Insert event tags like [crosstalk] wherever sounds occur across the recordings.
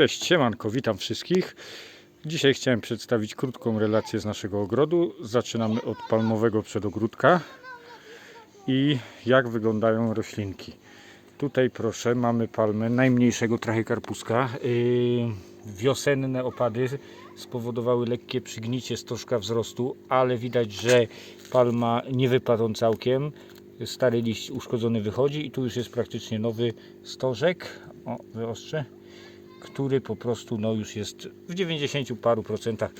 Cześć, siemanko, witam wszystkich. Dzisiaj chciałem przedstawić krótką relację z naszego ogrodu. Zaczynamy od palmowego przedogródka i jak wyglądają roślinki. Tutaj proszę, mamy palmę najmniejszego trachykarpuska. Yy, wiosenne opady spowodowały lekkie przygnicie stożka wzrostu, ale widać, że palma nie wypadł on całkiem. Stary liść uszkodzony wychodzi i tu już jest praktycznie nowy stożek. O, wyostrzę który po prostu no, już jest w 90 paru procentach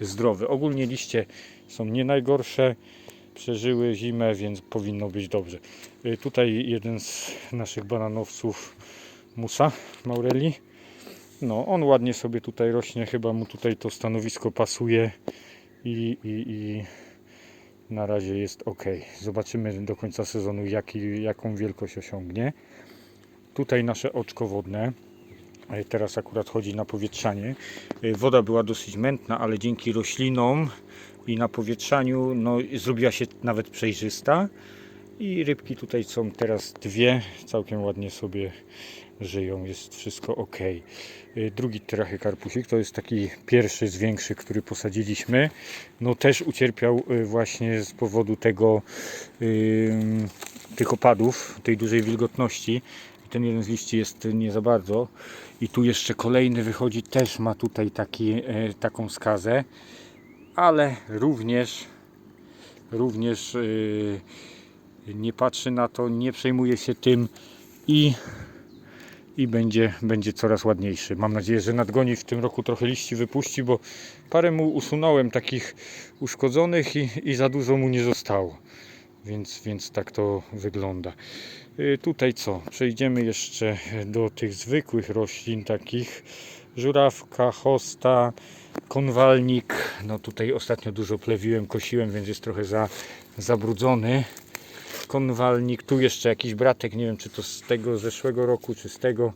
zdrowy. Ogólnie liście są nie najgorsze, przeżyły zimę, więc powinno być dobrze. Y, Tutaj jeden z naszych bananowców Musa Maureli. No, on ładnie sobie tutaj rośnie, chyba mu tutaj to stanowisko pasuje i, i, i na razie jest ok. Zobaczymy do końca sezonu, jaki, jaką wielkość osiągnie. Tutaj nasze oczko wodne. Teraz akurat chodzi na powietrzanie. E, Woda była dosyć mętna, ale dzięki roślinom i napowietrzaniu no, zrobiła się nawet przejrzysta. I rybki tutaj są teraz dwie, całkiem ładnie sobie żyją, jest wszystko ok. E, Drugi trachykarpusik to jest taki pierwszy z większych, który posadziliśmy. No też ucierpiał e, właśnie z powodu tego tych opadów, tej dużej wilgotności. Ten jeden z liści jest nie za bardzo. I tu jeszcze kolejny wychodzi, też ma tutaj taki, e, taką skazę, ale również, również e, nie patrzy na to, nie przejmuje się tym i, i będzie, będzie coraz ładniejszy. Mam nadzieję, że nadgoni w tym roku trochę liści wypuści, bo parę mu usunąłem takich uszkodzonych i, i za dużo mu nie zostało. Więc, więc tak to wygląda. Y, Tutaj co? Przejdziemy jeszcze do tych zwykłych roślin, takich żurawka, hosta, konwalnik. No tutaj ostatnio dużo plewiłem, kosiłem, więc jest trochę za, zabrudzony. Konwalnik, tu jeszcze jakiś bratek, nie wiem czy to z tego zeszłego roku, czy z tego.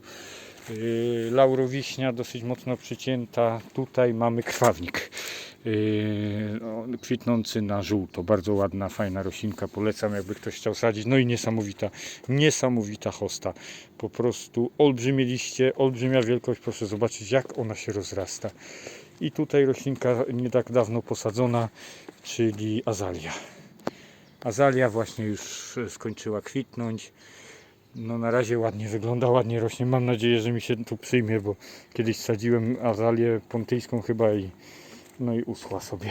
Yy, Laurowiśnia dosyć mocno przycięta. Tutaj mamy krwawnik. Yy, no, kwitnący na żółto. Bardzo ładna, fajna roślinka. Polecam, jakby ktoś chciał sadzić. No i niesamowita, niesamowita hosta. Po prostu olbrzymie liście, olbrzymia wielkość. Proszę zobaczyć, jak ona się rozrasta. I tutaj roślinka nie tak dawno posadzona, czyli azalia. Azalia właśnie już skończyła kwitnąć. No na razie ładnie wygląda, ładnie rośnie. Mam nadzieję, że mi się tu przyjmie, bo kiedyś sadziłem azalię pontyjską chyba i no i uschła sobie.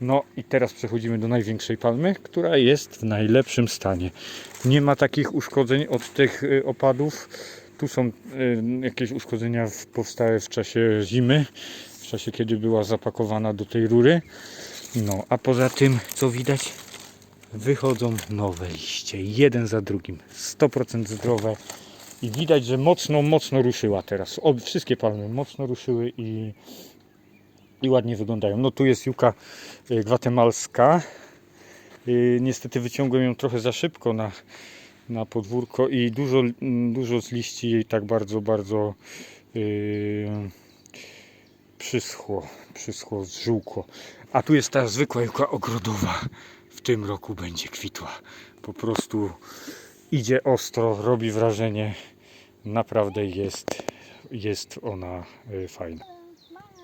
No i teraz przechodzimy do największej palmy, która jest w najlepszym stanie. Nie ma takich uszkodzeń od tych y, opadów. Tu są y, jakieś uszkodzenia powstałe w czasie zimy, w czasie kiedy była zapakowana do tej rury. No, a poza tym, co widać? Wychodzą nowe liście, jeden za drugim, 100% zdrowe. I widać, że mocno, mocno ruszyła teraz. Ob, wszystkie palmy mocno ruszyły i, i ładnie wyglądają. No tu jest juka y, gwatemalska. Y, Niestety wyciągłem ją trochę za szybko na, na podwórko i dużo, dużo z liści jej tak bardzo, bardzo yy, przyschło, przyschło, zżółkło. A tu jest ta zwykła juka ogrodowa. W tym roku będzie kwitła. Po prostu idzie ostro, robi wrażenie. Naprawdę jest, jest ona y, fajna.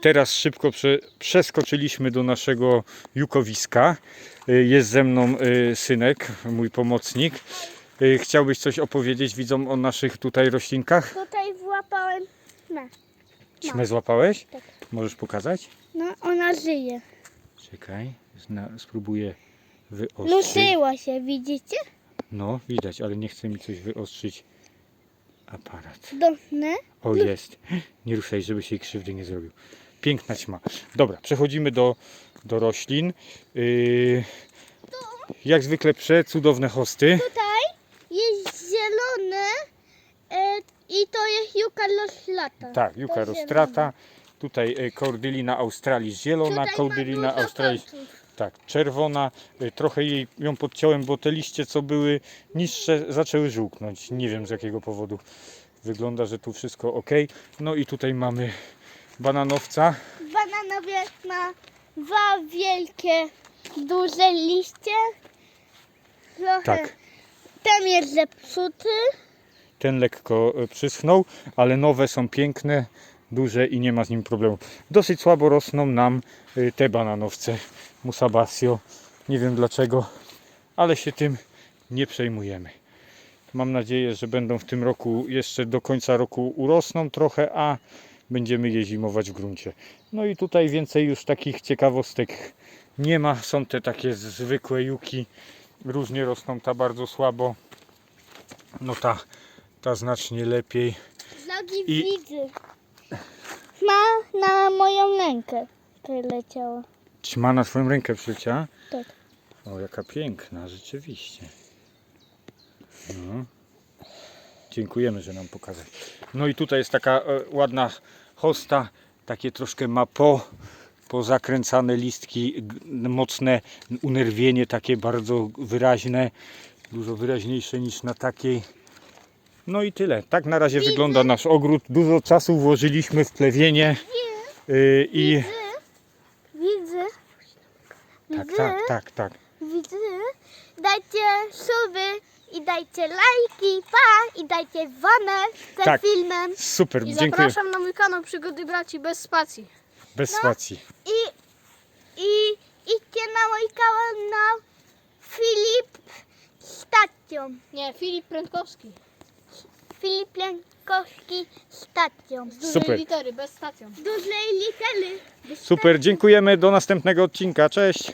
Teraz szybko prze, przeskoczyliśmy do naszego jukowiska. Y, Jest ze mną y, synek, mój pomocnik. Y, Chciałbyś coś opowiedzieć widzom o naszych tutaj roślinkach? Tutaj włapałem. No, Ćmę złapałeś? Tak. Możesz pokazać? no ona żyje. Czekaj, spróbuję wyostrzyć. Nuszyła się, widzicie? No, widać, ale nie chce mi coś wyostrzyć aparat. Dąsne. O, jest. [gasps] Nie ruszaj, żeby się jej krzywdy nie zrobił. Piękna ćma. Dobra, przechodzimy do, do roślin. Yy, jak zwykle przecudowne hosty. Tutaj jest zielone e, i to jest juka loslata. Tak, Juka To rostrata. Tutaj e, Cordylina australis zielona, Tutaj Cordylina ma dużo australis tak, czerwona. E, Trochę jej ją podciąłem, bo te liście, co były niższe, zaczęły żółknąć. Nie wiem z jakiego powodu. Wygląda, że tu wszystko ok. No i tutaj mamy bananowca. Bananowiec ma dwa wielkie, duże liście. Trochę. Tak. Ten jest zepsuty. Ten lekko e, przyschnął, ale nowe są piękne. duże i nie ma z nim problemu. Dosyć słabo rosną nam y, te bananowce Musabasio. Nie wiem dlaczego, ale się tym nie przejmujemy. Mam nadzieję, że będą w tym roku jeszcze do końca roku urosną trochę, a będziemy je zimować w gruncie. No i tutaj więcej już takich ciekawostek nie ma. Są te takie zwykłe juki. Różnie rosną, ta bardzo słabo. No ta, ta znacznie lepiej. Nogi I- widzę. Ma na moją rękę pryleciała. Ćma na swoją rękę przyleciała. Tak. O, jaka piękna, rzeczywiście. No. Dziękujemy, że nam pokazać. No i tutaj jest taka e, ładna hosta, takie troszkę ma po, pozakręcane listki, mocne unerwienie, takie bardzo wyraźne, dużo wyraźniejsze niż na takiej. No i tyle. Tak na razie wygląda nasz ogród. Dużo czasu włożyliśmy w plewienie yy, i Widzę. tak, Widzę. tak, tak, tak. Widzę. Dajcie suby i dajcie lajki, pa! I dajcie dzwonek za Tak. filmem. Super, I dziękuję. zapraszam na mój kanał Przygody Braci bez spacji. Bez spacji. I, i idźcie na mój kanał Filip Stacją. Nie, Filip Prędkowski. Filip Lękowski Stacją. Z dużej Super. litery, bez stacją. Dużej litery. Super, dziękujemy. Do następnego odcinka. Cześć.